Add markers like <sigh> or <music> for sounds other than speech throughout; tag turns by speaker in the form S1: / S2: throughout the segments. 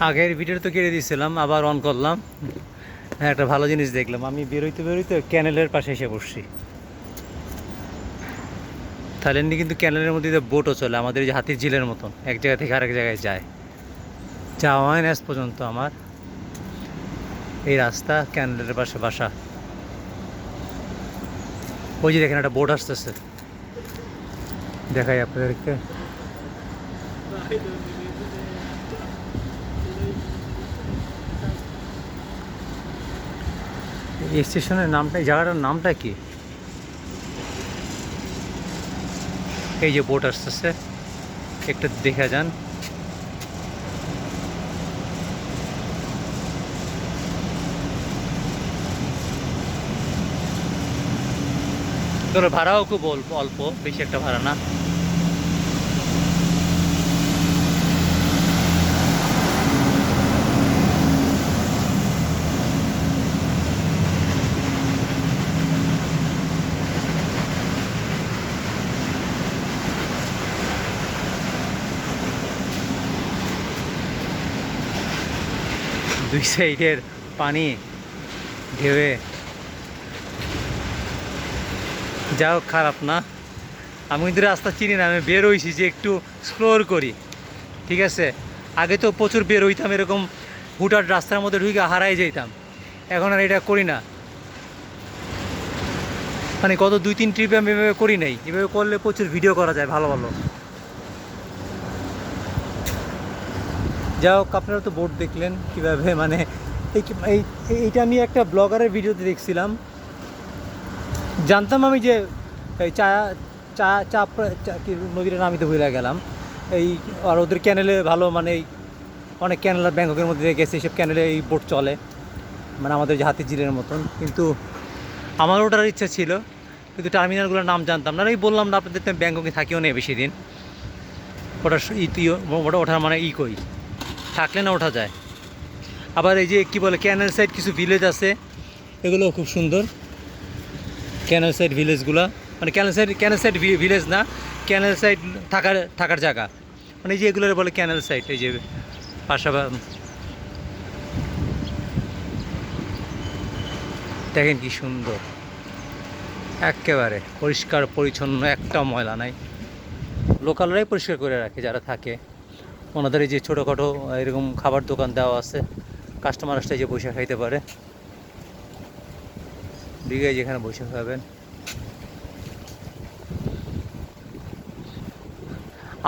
S1: আগের ভিডিও তো কেড়ে দিয়েছিলাম আবার অন করলাম। হ্যাঁ একটা ভালো জিনিস দেখলাম। আমি বেরোইতে বেরোইতে ক্যানেলের পাশে এসে বসছি। থাইল্যান্ডে কিন্তু ক্যানেলের মধ্যে বোটও চলে, আমাদের যে হাতির ঝিলের মতন। এক জায়গা থেকে আরেক জায়গায় যায়। যাওয়া হয় না পর্যন্ত আমার। এই রাস্তা, ক্যানেলের পাশে বাসা। ওই যে দেখেন একটা বোট আসতেছে। দেখাই আপনাদেরকে। এই স্টেশনের নামটা জায়গাটার নামটা কি? এই যে বোট আসতেছে, একটু দেখা যান। তোর ভাড়াও খুব অল্প অল্প, বেশি একটা ভাড়া না? দুই সাইডের পানি ঢেউয়ে। যাও খারাপ না। আমি কিন্তু রাস্তা চিনি না, আমি বের হইছি যে একটু এক্সপ্লোর করি, ঠিক আছে? আগে তো প্রচুর বের হইতাম, এরকম হুটার রাস্তার মধ্যে ঢুকে হারাই যেতাম এখন আর এটা করি না। মানে কত দুই, তিন ট্রিপে আমি এভাবে করি নাই। এভাবে করলে প্রচুর ভিডিও করা যায়, ভালো ভালো। যাই হোক, আপনারা তো বোর্ড দেখলেন কীভাবে মানে এই এই- এইটা আমি একটা ব্লগারের ভিডিওতে দেখছিলাম। জানতাম আমি যে চা চা চা নদীর নাম তো ভুলে গেলাম। এই, আর ওদের ক্যানেলে ভালো মানে অনেক ক্যানেল ব্যাংককের মধ্যে গেছে এইসব ক্যানেলে এই বোট চলে। মানে আমাদের যে হাতির ঝিলের মতন। কিন্তু আমার ওটার ইচ্ছা ছিল, কিন্তু টার্মিনালগুলোর নাম জানতাম না। এই বললাম না, আপনাদের ব্যাংককে থাকিও নেই বেশি দিন। ওটা ই ওটা ওঠার মানে ই কই? থাকলে না ওঠা যায়। আবার এই যে কি বলে ক্যানেল সাইড কিছু ভিলেজ আছে এগুলো খুব সুন্দর। ক্যানেল সাইড ভিলেজগুলো মানে canal side canal side village না ক্যানেল সাইড থাকার থাকার জায়গা। মানে এই যে এগুলো বলে ক্যানেল সাইড এই যে পাশাপাশি দেখেন কি সুন্দর। একেবারে পরিষ্কার, পরিচ্ছন্ন, একটা ময়লা নাই। লোকালরাই পরিষ্কার করে রাখে যারা থাকে। ওনাদের এই যে ছোটোখাটো এরকম খাবার দোকান দেওয়া আছে কাস্টমার আসলে যে বসে খাইতে পারে। বিঘায় যেখানে বসে খাবেন।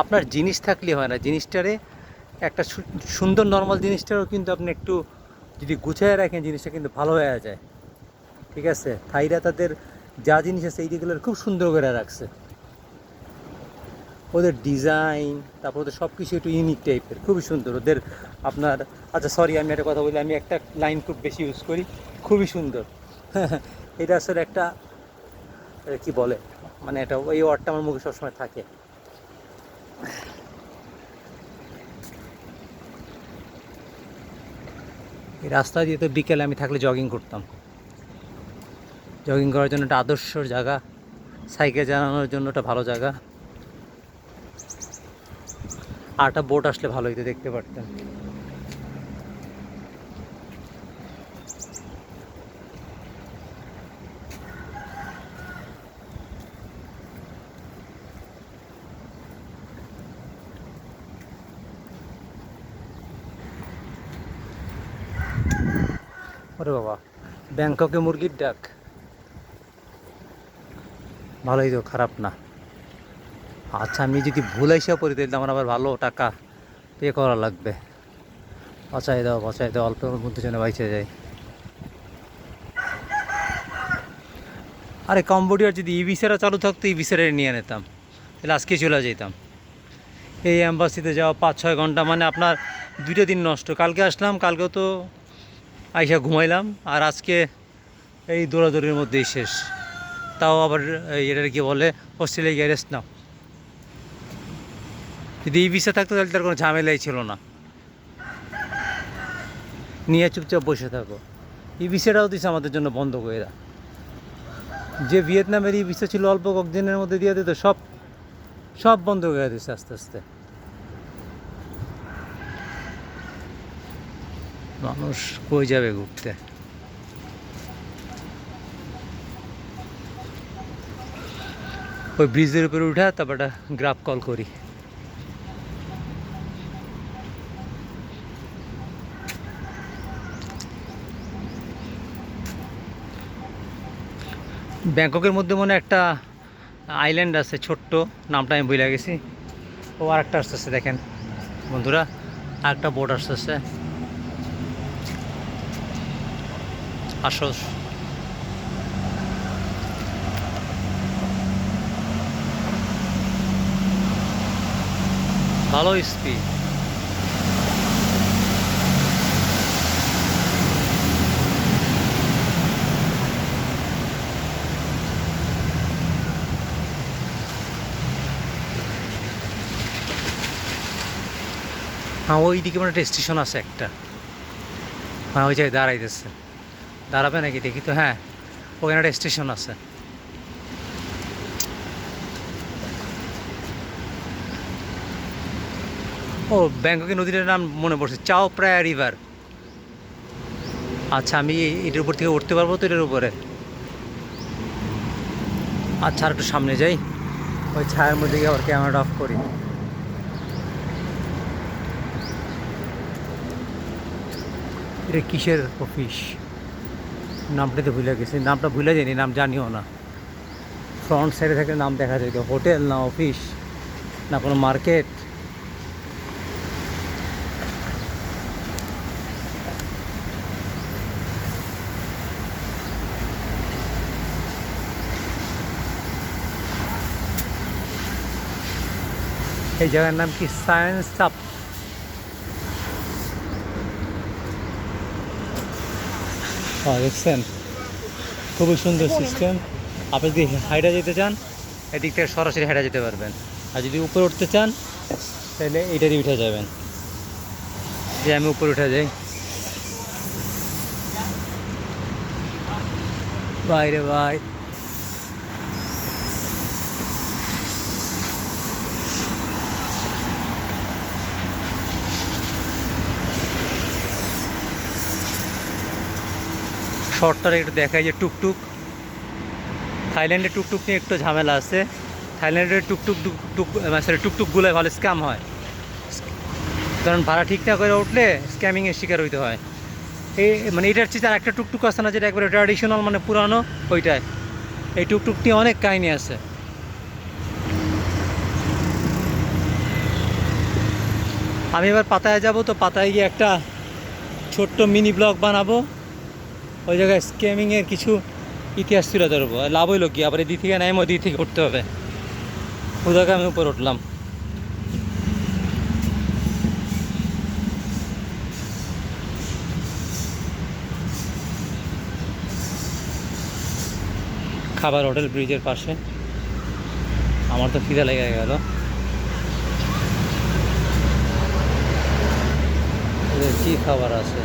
S1: আপনার জিনিস থাকলে হয় না, জিনিসটারে একটা সুন্দর নর্মাল জিনিসটারও কিন্তু আপনি একটু যদি গুছিয়ে রাখেন, জিনিসটা কিন্তু ভালো হয়ে যায়। ঠিক আছে? থাইরা তাদের যা জিনিস আছে এইগুলো খুব সুন্দর করে রাখছে। ওদের ডিজাইন তারপর ওদের সব কিছু একটু ইউনিক টাইপের খুবই সুন্দর। ওদের আপনার আচ্ছা সরি আমি একটা কথা বলি, আমি একটা লাইন খুব বেশি ইউজ করি, খুবই সুন্দর। <laughs> এটা আসলে একটা কি বলে? মানে এটা ওই ওয়ার্ডটা আমার মুখে সবসময় থাকে। এই রাস্তা দিয়ে তো বিকেলে আমি থাকলে জগিং করতাম। জগিং করার জন্য একটা আদর্শ জায়গা সাইকেল চালানোর জন্য একটা ভালো জায়গা। একটা বোট আসলে ভালো হইতে দেখতে পারতেন ওরে বাবা, ব্যাংককে মুরগির ডাক। ভালোই তো, খারাপ না। আচ্ছা আমি যদি ভুল হিসাব করি, তাহলে আমার আবার ভালো টাকা পে করা লাগবে। বাঁচাই দাও বাঁচাই দাও অল্পের মধ্যে যেন বাইচে যায়। আরে, কম্বোডিয়ার যদি ই চালু থাকতো, ই ভিসারা নিয়ে নিতাম। তাহলে আজকে চলে যেতাম এই অ্যাম্বাসিতে যাওয়া পাঁচ ছয় ঘণ্টা মানে আপনার দুইটা দিন নষ্ট। কালকে আসলাম, কালকেও তো আইসা ঘুমাইলাম, আর আজকে এই দৌড়াদৌড়ির মধ্যেই শেষ। তাও আবার এটার কি বলে, অস্ট্রেলিয়া গিয়ে রেস্ট নাও। যদি এই ভিসা থাকতো তাহলে তার কোনো ঝামেলাই ছিল না। নিয়ে চুপচাপ বসে থাকো। এই বিষয়টাও দিছে আমাদের জন্য বন্ধ করে যে ভিয়েতনামের এই বিষয় ছিল অল্প কয়েকদিনের মধ্যে দিয়ে দিত, সব সব বন্ধ করে দিচ্ছে আস্তে আস্তে। মানুষ কই যাবে ঘুরতে? ওই ব্রিজের উপরে উঠা, তারপর গ্রাফ কল করি। ব্যাংককের মধ্যে মনে একটা আইল্যান্ড আছে, ছোট্ট। নামটা আমি ভুলে গেছি। ও আর একটা আসতেছে, দেখেন। বন্ধুরা, আর একটা বোট আসতেছে। আসো ভালো স্পিড হ্যাঁ ওই দিকে মানে একটা স্টেশন আছে একটা। হ্যাঁ ওই জায়গায় দাঁড়াইতেছে। দাঁড়াবে নাকি দেখি তো হ্যাঁ ওখানে একটা স্টেশন আছে। ও ব্যাংককের নদীটার নাম মনে পড়ছে চাও প্রায় রিভার আচ্ছা আমি এটার উপর থেকে উঠতে পারব তো এটার উপরে? আচ্ছা আর একটু সামনে যাই। ওই ছায়ার মধ্যে গিয়ে আবার ক্যামেরাটা অফ করি। এটা কিসের অফিস নামটা তো ভুলে গেছি, নামটা ভুলে যায়নি নাম জানিও না। ফ্রন্ট সাইডে থেকে নাম দেখা যায় হোটেল না অফিস না কোনো মার্কেট এই জায়গার নাম কি সায়েন্স আপ হ্যাঁ দেখছেন? খুবই সুন্দর সিস্টেম আপনি যদি হাইটা যেতে চান, এদিক থেকে সরাসরি হাইটা যেতে পারবেন। আর যদি উপরে উঠতে চান, তাহলে এইটা দিয়ে উঠে যাবেন। যে আমি উপরে উঠে যাই। বাইরে ভাই। শর্টটা একটু দেখাই যে টুকটুক। থাইল্যান্ডে টুকটুক নিয়ে একটু ঝামেলা আছে। থাইল্যান্ডের টুকটুক টুক টুক মানে টুকটুকগুলো ভালো স্ক্যাম হয়। কারণ ভাড়া ঠিকঠাক করে উঠলে স্ক্যামিংয়ের শিকার হইতে হয়। এই মানে এটার চেয়ে একটা টুকটুক আছে না যেটা একবারে ট্র্যাডিশনাল মানে পুরানো ওইটায় এই টুকটুক নিয়ে অনেক কাহিনী আছে। আমি এবার পাতায় যাব, তো পাতায় গিয়ে একটা ছোট্ট মিনি ব্লগ বানাবো। ওই জায়গায় স্ক্যামিংয়ের কিছু ইতিহাস তুলে ধরবো। লাভ হইল কি? আবার এদিক থেকে নাই ওদিক থেকে উঠতে হবে। ওদেরকে আমি উপরে উঠলাম। খাবার হোটেল ব্রিজের পাশে। আমার তো খিদে লেগে গেল। কী খাবার আছে?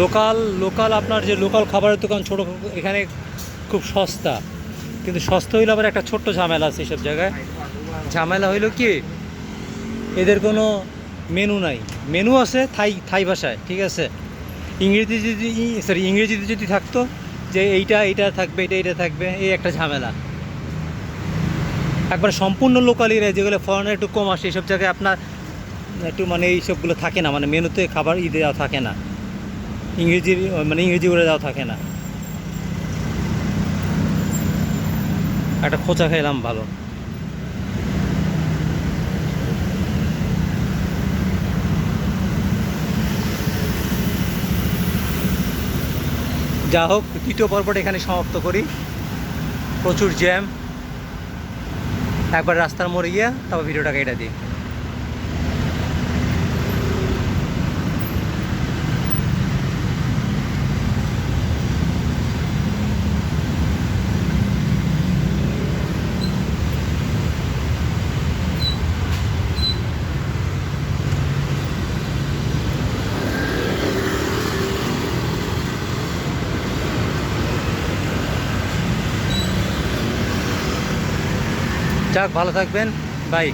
S1: লোকাল লোকাল আপনার যে লোকাল খাবারের দোকান ছোটো, এখানে খুব সস্তা। কিন্তু সস্তা হইলে আবার একটা ছোট্ট ঝামেলা আছে এইসব জায়গায়। ঝামেলা হইল কি, এদের কোনো মেনু নাই। মেনু আছে থাই থাই ভাষায়, ঠিক আছে? ইংরেজি যদি সরি ইংরেজিতে যদি থাকতো যে এইটা এইটা থাকবে এটা এটা থাকবে, এই একটা ঝামেলা। একবার সম্পূর্ণ লোকাল এরিয়া যেগুলো ফরেনার একটু কম আসে, এইসব জায়গায় আপনার একটু মানে এইসবগুলো থাকে না মানে মেনুতে খাবার দেওয়া থাকে না। ইংরেজি মানে ইংরেজি করে দেওয়া থাকে না। একটা খোঁচা খাইলাম, ভালো। যা হোক দ্বিতীয় পর্বটা এখানে সমাপ্ত করি। প্রচুর জ্যাম। একবার রাস্তার মোড়ে গিয়া, তারপর ভিডিওটা কেটে দিই। যাক ভালো থাকবেন। বাই।